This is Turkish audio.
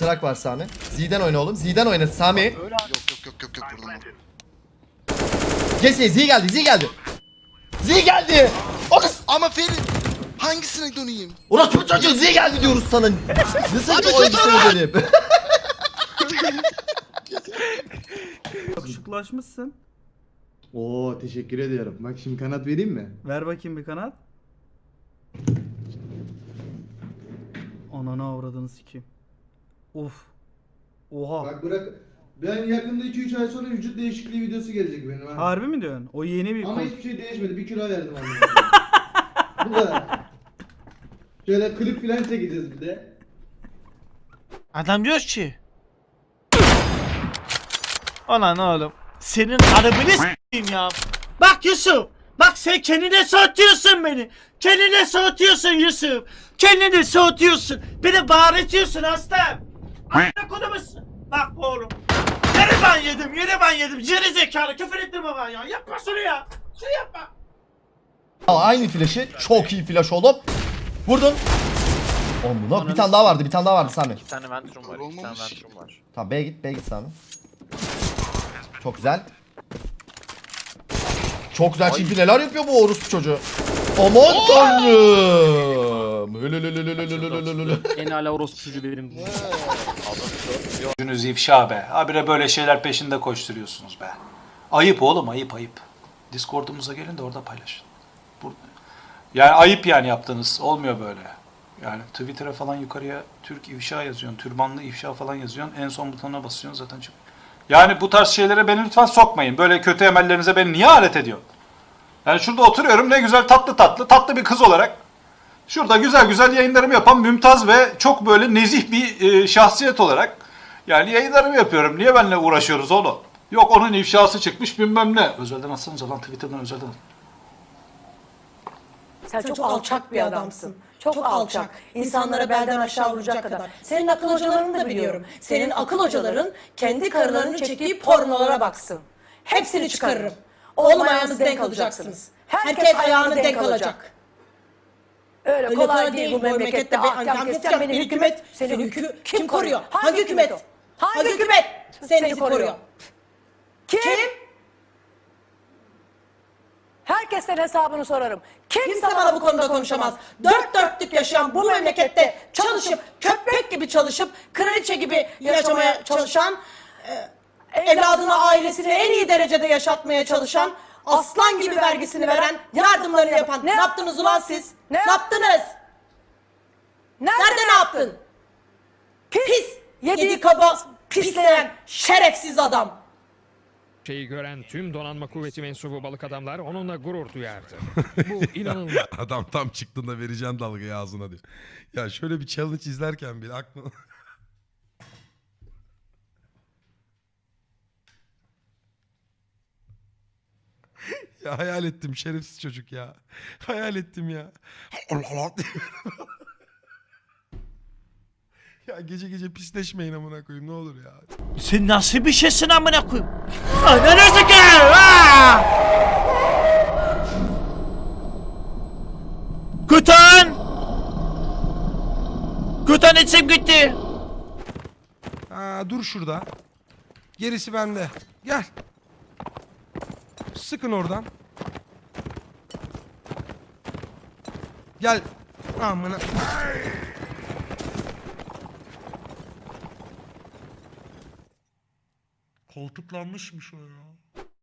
Trak var Sami. Z'den oyna oğlum. Z'den oyna Sami. Yok yok yok yok yok yok. Kes Z geldi Z geldi. Z geldi. O kız. Ama Ferit hangisine döneyim? Orası bu çocuğu Z geldi diyoruz sana. Nasıl bir oyuncusunuz benim? Yakışıklaşmışsın. Oo teşekkür ediyorum. Bak şimdi kanat vereyim mi? Ver bakayım bir kanat. Ananı avradını sikeyim. Of. Oha. Bak bırak. Ben yakında 2-3 ay sonra vücut değişikliği videosu gelecek benim ha. Harbi mi diyorsun? O yeni bir Ama hiçbir şey değişmedi. Bir kilo verdim anlamına. Bu kadar. Şöyle klip filan çekeceğiz bir de. Adam diyor ki. Ulan oğlum. Senin arabını s**eyim ya. Bak Yusuf. Bak sen kendine soğutuyorsun beni. Kendine soğutuyorsun Yusuf. Kendini soğutuyorsun. Beni bağırtıyorsun hasta. Amına kodumusun. Bak oğlum. Yeni ben yedim. Yeni ben yedim. Geri zekalı. Küfür ettirme bana ya. Yapma şunu ya. Şunu yapma. Aa, Aynı flash'ı çok iyi flash oğlum. Vurdun. Oğlum buna bir tane daha vardı. Bir tane daha vardı Sami. Bir tane Ventrum var, iki tane Olmamış. Ventrum var. Tamam B'ye git B'ye git Sami. Çok güzel. Çok güzel çünkü neler yapıyor bu orospu çocuğu. Aman tanrım. Hülülülülülülülülülülü. En hala orospu çocuğu benim. Yüzünüz ifşa be. Habire böyle şeyler peşinde koşturuyorsunuz be. Ayıp oğlum ayıp ayıp. Discord'umuza gelin de orada paylaşın. Burada. Yani ayıp yani yaptığınız. Olmuyor böyle. Yani Twitter'a falan yukarıya Türk ifşa yazıyorsun. Türbanlı ifşa falan yazıyorsun. En son butonuna basıyorsun zaten çıkıyor. Yani bu tarz şeylere beni lütfen sokmayın. Böyle kötü emellerinize beni niye alet ediyor? Yani şurada oturuyorum ne güzel tatlı tatlı tatlı bir kız olarak Şurada güzel güzel yayınlarımı yapan mümtaz ve çok böyle nezih bir e, şahsiyet olarak yani yayınlarımı yapıyorum. Niye benimle uğraşıyoruz oğlum? Yok onun ifşası çıkmış bilmem ne. Özelden atsanıza lan Twitter'dan özelden. Sen, çok, alçak bir adamsın. Çok, alçak. İnsanlara belden aşağı vuracak kadar. Senin akıl hocalarını da biliyorum. Senin akıl hocaların kendi karılarının çektiği pornolara baksın. Hepsini çıkarırım. Oğlum ayağınız denk alacaksınız. Herkes ayağını denk alacak. Öyle kolay değil bu memlekette. Bir ahkam keseceğim beni hükümet. Seni hükü kim koruyor? Hangi hükümet? Hangi hükümet seni koruyor? Kim? Herkesten hesabını sorarım. Kimse bana bu konuda konuşamaz. Dört dörtlük yaşayan bu memlekette çalışıp, köpek gibi çalışıp, kraliçe gibi yaşamaya çalışan, e, evladını, ailesini en iyi derecede yaşatmaya çalışan, aslan gibi vergisini veren, yardımlarını yapan. Ne yaptınız ulan siz? Ne yaptınız? Nerede ne yaptın? Pis, yedi kaba, pisleyen, şerefsiz adam. Şeyi gören tüm donanma kuvveti mensubu balık adamlar onunla gurur duyardı. Bu inanılmaz. Adam tam çıktığında vereceğin dalgayı ağzına diyor. Ya şöyle bir challenge izlerken bile aklıma... ya hayal ettim şerefsiz çocuk ya. Hayal ettim ya. Allah Allah ya gece gece pisleşmeyin amına koyayım ne olur ya. Sen nasıl bir şeysin amına koyayım? Ananı sikeyim! Aa! Kutan! Kutan içim gitti. Ha dur şurada. Gerisi bende. Gel. Sıkın oradan. Gel. Amına. Koltuklanmışmış o ya.